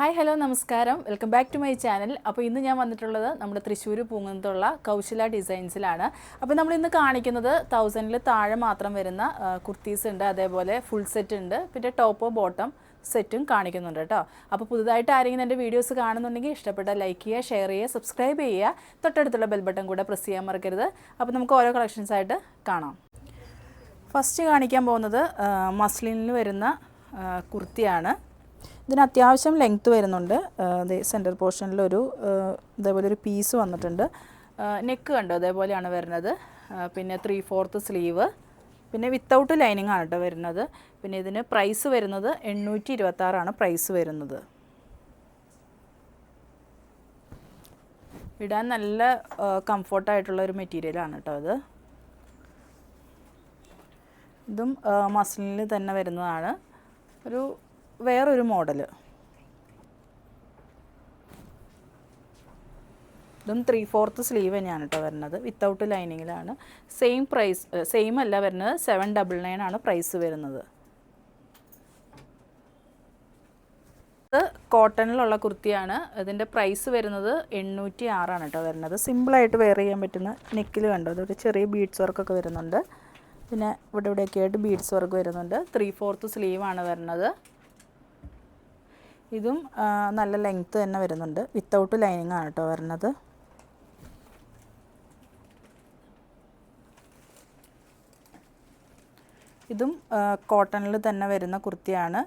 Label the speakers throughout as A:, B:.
A: Hi hello നമസ്കാരം. Welcome back to my channel. അപ്പോൾ ഇന്ന് ഞാൻ വന്നിട്ടുള്ളത് നമ്മുടെ തൃശ്ശൂർ പൂങ്ങത്തുള്ള കൗശല ഡിസൈൻസിലാണ്. അപ്പോൾ നമ്മൾ ഇന്ന് കാണിക്കുന്നത് തൗസൻഡിൽ താഴെ മാത്രം വരുന്ന കുർത്തീസ് ഉണ്ട് അതേപോലെ ഫുൾ സെറ്റ് ഉണ്ട്. പിന്നെ ടോപ്പ് ബോട്ടം സെറ്റും കാണിക്കുന്നുണ്ട് കേട്ടോ. അപ്പോൾ പുതുതായിട്ട് ആരെങ്കിലും എന്റെ വീഡിയോസ് കാണുന്നുണ്ടെങ്കിൽ ഇഷ്ടപ്പെട്ട ലൈക്ക് ചെയ്യുക ഷെയർ ചെയ്യുക സബ്സ്ക്രൈബ് ചെയ്യുക. തൊട്ടടുത്തുള്ള ബെൽ ബട്ടൺ കൂടെ പ്രസ് ചെയ്യാൻ മറക്കരുത്. അപ്പോൾ നമുക്ക് ഓരോ കളക്ഷൻസ് ആയിട്ട് കാണാം. ഫസ്റ്റ് കാണിക്കാൻ പോകുന്നത് മസ്ലിനിൽ വരുന്ന കുർത്തിയാണ്. ഇതിന് അത്യാവശ്യം ലെങ്ത്ത് വരുന്നുണ്ട്. സെന്റർ പോർഷനിലൊരു ഇതേപോലെ ഒരു പീസ് വന്നിട്ടുണ്ട്. നെക്ക് കണ്ടോ? അതേപോലെയാണ് വരുന്നത്. പിന്നെ ത്രീ ഫോർത്ത് സ്ലീവ് പിന്നെ വിത്തൗട്ട് ലൈനിങ് ആണ് കേട്ടോ വരുന്നത്. പിന്നെ ഇതിന് പ്രൈസ് വരുന്നത് എണ്ണൂറ്റി ഇരുപത്താറാണ് പ്രൈസ് വരുന്നത്. ഇടാൻ നല്ല കംഫർട്ടായിട്ടുള്ള ഒരു മെറ്റീരിയലാണ് കേട്ടോ അത് ഇതും. മസ്ലിനിൽ തന്നെ വരുന്നതാണ്. ഒരു വേറൊരു മോഡൽ ഇതും ത്രീ ഫോർത്ത് സ്ലീവ് തന്നെയാണ് കേട്ടോ വരുന്നത്. വിത്തൗട്ട് ലൈനിങ്ങിലാണ് സെയിം പ്രൈസ് സെയിം അല്ല വരുന്നത്. സെവൻ ഡബിൾ നയൻ ആണ് പ്രൈസ് വരുന്നത്. ഇത് കോട്ടണിലുള്ള കുർത്തിയാണ്. ഇതിന്റെ പ്രൈസ് വരുന്നത് എണ്ണൂറ്റി ആറാണ് കേട്ടോ വരുന്നത്. സിമ്പിളായിട്ട് വെയർ ചെയ്യാൻ പറ്റുന്ന നെക്കിൽ കണ്ടോ? അതൊരു ചെറിയ ബീഡ്സ് വർക്കൊക്കെ വരുന്നുണ്ട്. പിന്നെ ഇവിടെ ഇവിടെയൊക്കെ ആയിട്ട് ബീഡ്സ് വർക്ക് വരുന്നുണ്ട് ത്രീ ഫോർത്ത് സ്ലീവാണ് വരുന്നത്. ഇതും നല്ല ലെങ്ത്ത് തന്നെ വരുന്നുണ്ട്. വിത്തൗട്ട് ലൈനിങ് ആണ് കേട്ടോ വരുന്നത് ഇതും കോട്ടണിൽ തന്നെ വരുന്ന കുർത്തിയാണ്.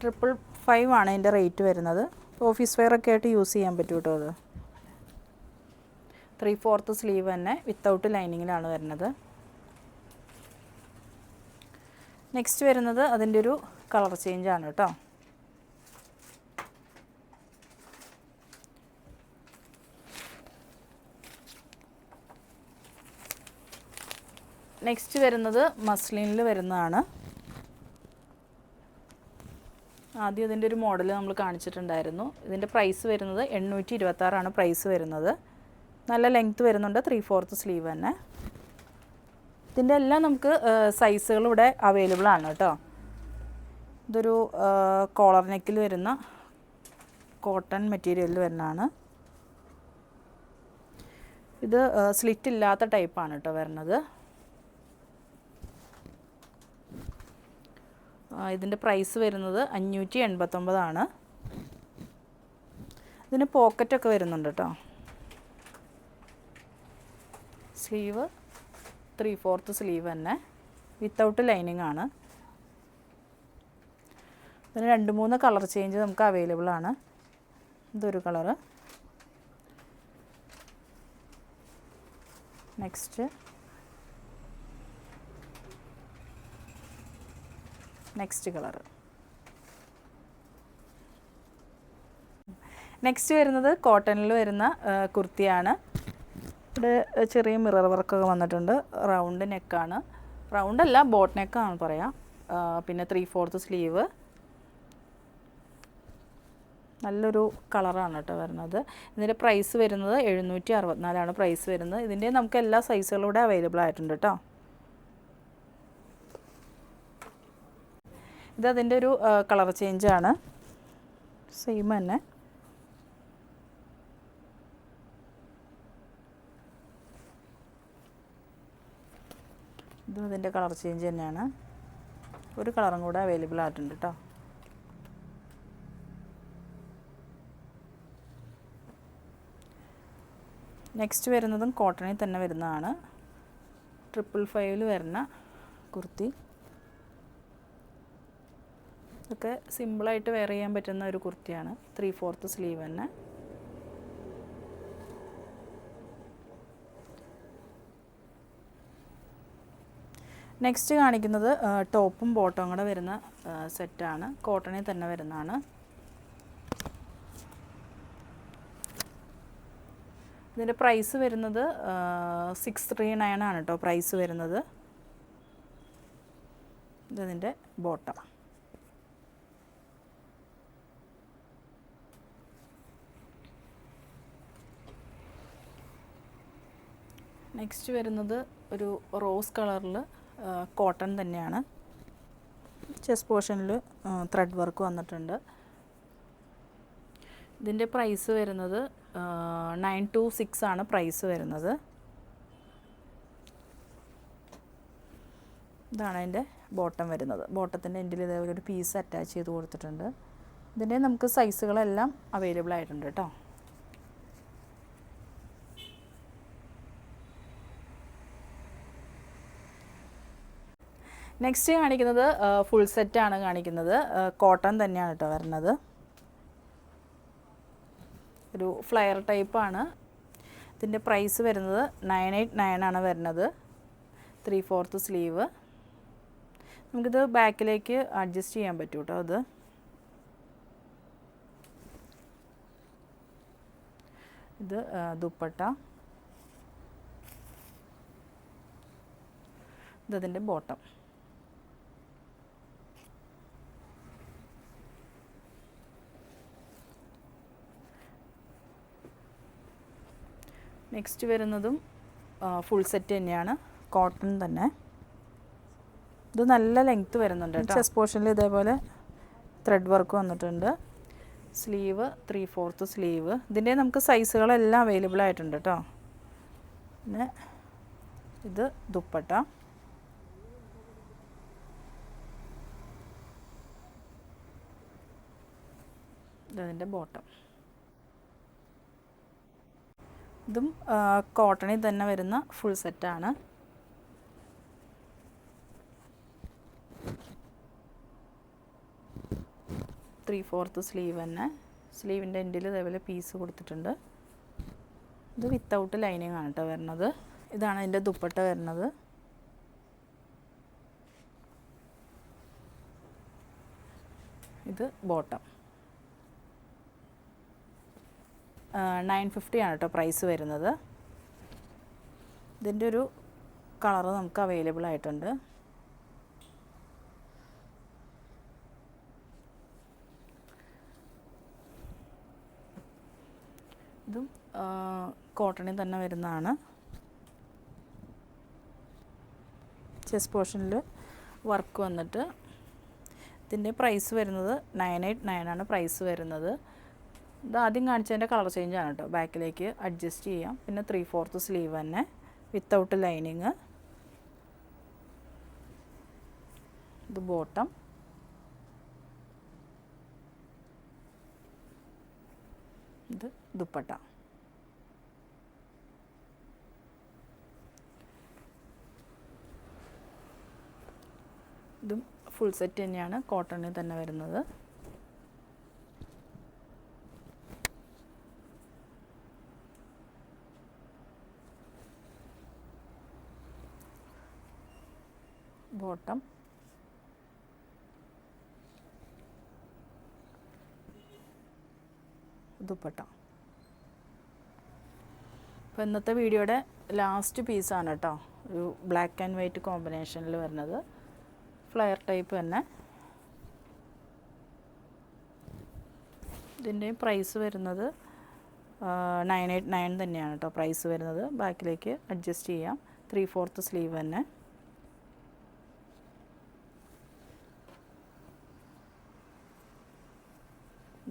A: ട്രിപ്പിൾ ഫൈവ് ആണ് ഇതിന്റെ റേറ്റ് വരുന്നത്. ഓഫീസ് വെയർ ഒക്കെ ആയിട്ട് യൂസ് ചെയ്യാൻ പറ്റും കേട്ടോ അത്. ത്രീ ഫോർത്ത് സ്ലീവ് തന്നെ വിത്തൗട്ട് ലൈനിങ്ങിലാണ് വരുന്നത്. നെക്സ്റ്റ് വരുന്നത് അതിന്റെ ഒരു കളർ ചേഞ്ച് ആണ് കേട്ടോ. നെക്സ്റ്റ് വരുന്നത് മസ്ലിനിൽ വരുന്നതാണ്. ആദ്യം ഇതിന്റെ ഒരു മോഡൽ നമ്മൾ കാണിച്ചിട്ടുണ്ടായിരുന്നു. ഇതിന്റെ പ്രൈസ് വരുന്നത് എണ്ണൂറ്റി ഇരുപത്താറാണ് പ്രൈസ് വരുന്നത്. നല്ല ലെങ്ത്ത് വരുന്നുണ്ട് ത്രീ ഫോർത്ത് സ്ലീവ് തന്നെ. ഇതിന്റെ എല്ലാം നമുക്ക് സൈസുകൾ ഇവിടെ അവൈലബിൾ ആണ് കേട്ടോ. ഇതൊരു കോളർ നെക്കിൽ വരുന്ന കോട്ടൺ മെറ്റീരിയലിൽ വരുന്നതാണ്. ഇത് സ്ലിറ്റ് ഇല്ലാത്ത ടൈപ്പാണ് കേട്ടോ വരുന്നത്. ഇതിന്റെ പ്രൈസ് വരുന്നത് അഞ്ഞൂറ്റി എൺപത്തൊമ്പതാണ് ഇതിന് പോക്കറ്റൊക്കെ വരുന്നുണ്ട് കേട്ടോ സ്ലീവ് ത്രീ ഫോർത്ത് സ്ലീവ് തന്നെ. വിത്തൗട്ട് ലൈനിങ് ആണ്. ഇതിന് രണ്ട് മൂന്ന് കളർ ചേഞ്ച് നമുക്ക് അവൈലബിൾ ആണ്. ഇതൊരു colour next next colour next വരുന്നത് കോട്ടണിൽ വരുന്ന കുർത്തിയാണ്. ഇവിടെ ചെറിയ മിറർ വർക്കൊക്കെ വന്നിട്ടുണ്ട്. റൗണ്ട് നെക്കാണ് റൗണ്ട് അല്ല ബോട്ട് നെക്കാണ് പറയാം. പിന്നെ ത്രീ ഫോർത്ത് സ്ലീവ് നല്ലൊരു കളറാണ് കേട്ടോ വരുന്നത്. ഇതിന്റെ പ്രൈസ് വരുന്നത് എഴുന്നൂറ്റി അറുപത്തിനാലാണ് പ്രൈസ് വരുന്നത്. ഇതിന്റെ നമുക്ക് എല്ലാ സൈസുകളും ഇവിടെ അവൈലബിൾ ആയിട്ടുണ്ട് കേട്ടോ. ഇത് അതിന്റെ ഒരു കളർ ചേഞ്ചാണ് സെയിം തന്നെ. ഇതും അതിന്റെ കളർ ചേഞ്ച് തന്നെയാണ്. ഒരു കളറും കൂടെ അവൈലബിൾ ആയിട്ടുണ്ട് കേട്ടോ. നെക്സ്റ്റ് വരുന്നതും കോട്ടണിൽ തന്നെ വരുന്നതാണ്. ട്രിപ്പിൾ ഫൈവിൽ വരുന്ന കുർത്തി. ഇതൊക്കെ സിമ്പിളായിട്ട് വെയർ ചെയ്യാൻ പറ്റുന്ന ഒരു കുർത്തിയാണ്. ത്രീ ഫോർത്ത് സ്ലീവ് തന്നെ. നെക്സ്റ്റ് കാണിക്കുന്നത് ടോപ്പും ബോട്ടവും കൂടെ വരുന്ന സെറ്റാണ് കോട്ടണിൽ തന്നെ വരുന്നതാണ്. ഇതിന്റെ പ്രൈസ് വരുന്നത് സിക്സ് ത്രീ നയൻ ആണ് കേട്ടോ പ്രൈസ് വരുന്നത്. ഇതതിന്റെ ബോട്ടം നെക്സ്റ്റ് വരുന്നത് ഒരു റോസ് കളറിൽ കോട്ടൺ തന്നെയാണ്. ചെസ്റ്റ് പോർഷനിൽ ത്രെഡ് വർക്ക് വന്നിട്ടുണ്ട്. ഇതിന്റെ പ്രൈസ് വരുന്നത് നയൻ ടു സിക്സ് ആണ് പ്രൈസ് വരുന്നത്. ഇതാണ് അതിന്റെ ബോട്ടം വരുന്നത്. ബോട്ടത്തിന്റെ എൻഡിൽ ഇതേപോലെ ഒരു പീസ് അറ്റാച്ച് ചെയ്ത് കൊടുത്തിട്ടുണ്ട്. ഇതിന്റെ നമുക്ക് സൈസുകളെല്ലാം അവൈലബിൾ ആയിട്ടുണ്ട് കേട്ടോ. നെക്സ്റ്റ് കാണിക്കുന്നത് ഫുൾ സെറ്റാണ് കാണിക്കുന്നത്. കോട്ടൺ തന്നെയാണ് കേട്ടോ വരുന്നത്. ഒരു ഫ്ലയർ ടൈപ്പാണ് ഇതിന്റെ പ്രൈസ് വരുന്നത് നയൻ എയ്റ്റ് നയൻ ആണ് വരുന്നത്. Three fourth sleeve. നമുക്കിത് ബാക്കിലേക്ക് അഡ്ജസ്റ്റ് ചെയ്യാൻ പറ്റും കേട്ടോ അത്. ഇത് ദുപ്പട്ട. ഇതതിന്റെ ബോട്ടം. നെക്സ്റ്റ് വരുന്നതും ഫുൾ സെറ്റ് തന്നെയാണ്. കോട്ടൺ തന്നെ. ഇത് നല്ല ലെങ്ത്ത് വരുന്നുണ്ട് ചെസ് പോർഷനിൽ ഇതേപോലെ ത്രെഡ് വർക്ക് വന്നിട്ടുണ്ട്. സ്ലീവ് ത്രീ ഫോർത്ത് സ്ലീവ് ഇതിന്റെ നമുക്ക് സൈസുകളെല്ലാം അവൈലബിൾ ആയിട്ടുണ്ട് കേട്ടോ. പിന്നെ ഇത് ദുപ്പട്ട. ഇതതിന്റെ ബോട്ടം ഇതും കോട്ടണിൽ തന്നെ വരുന്ന ഫുൾ സെറ്റാണ് ത്രീ ഫോർത്ത് സ്ലീവ് തന്നെ. സ്ലീവിന്റെ എൻഡിൽ ഇതേപോലെ പീസ് കൊടുത്തിട്ടുണ്ട്. ഇത് വിത്തൗട്ട് ലൈനിങ് ആണ് കേട്ടോ വരുന്നത്. ഇതാണ് അതിന്റെ ദുപ്പട്ട വരുന്നത്. ഇത് ബോട്ടം നയൻ ഫിഫ്റ്റി ആണ് കേട്ടോ പ്രൈസ് വരുന്നത്. ഇതിന്റെ ഒരു കളറ് നമുക്ക് അവൈലബിൾ ആയിട്ടുണ്ട്. ഇതും കോട്ടണിൽ തന്നെ വരുന്നതാണ്. ചെസ് പോർഷനിൽ വർക്ക് വന്നിട്ട് ഇതിന്റെ പ്രൈസ് വരുന്നത് നയൻ എയ്റ്റ് നയൻ ആണ് പ്രൈസ് വരുന്നത്. ഇത് ആദ്യം കാണിച്ചതിന്റെ കളർ ചേഞ്ച് ആണ് കേട്ടോ ബാക്കിലേക്ക് അഡ്ജസ്റ്റ് ചെയ്യാം. പിന്നെ ത്രീ ഫോർത്ത് സ്ലീവ് തന്നെ വിത്തൗട്ട് ലൈനിങ് ഇത് ബോട്ടം ഇത് ദുപ്പട്ട. ഇതും ഫുൾ സെറ്റ് തന്നെയാണ്. കോട്ടണിൽ തന്നെ വരുന്നത്. ബോട്ടം. ദുപ്പട്ട. അപ്പോൾ ഇന്നത്തെ വീഡിയോയുടെ ലാസ്റ്റ് പീസാണ് കേട്ടോ. ഒരു ബ്ലാക്ക് ആൻഡ് വൈറ്റ് കോമ്പിനേഷനിൽ വരുന്നത്. ഫ്ലയർ ടൈപ്പ് തന്നെ. ഇതിന്റെ പ്രൈസ് വരുന്നത് നയൻ എയ്റ്റ് നയൻ തന്നെയാണ് കേട്ടോ. പ്രൈസ് വരുന്നത്. ബാക്കിലേക്ക് അഡ്ജസ്റ്റ് ചെയ്യാം. ത്രീ ഫോർത്ത് സ്ലീവ് തന്നെ.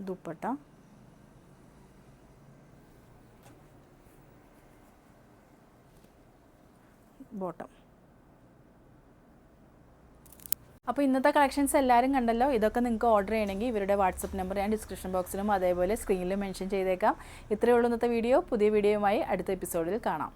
A: ദുപ്പട്ട. ബോട്ടം. അപ്പോൾ ഇന്നത്തെ കളക്ഷൻസ് എല്ലാവരും കണ്ടല്ലോ? ഇതൊക്കെ നിങ്ങൾക്ക് ഓർഡർ ചെയ്യണമെങ്കിൽ ഇവരുടെ വാട്സപ്പ് നമ്പർ ഞാൻ ഡിസ്ക്രിപ്ഷൻ ബോക്സിലും അതേപോലെ സ്ക്രീനിലും മെൻഷൻ ചെയ്തേക്കാം. ഇത്രയേ ഉള്ളൂ ഇന്നത്തെ വീഡിയോ പുതിയ വീഡിയോയുമായി അടുത്ത എപ്പിസോഡിൽ കാണാം.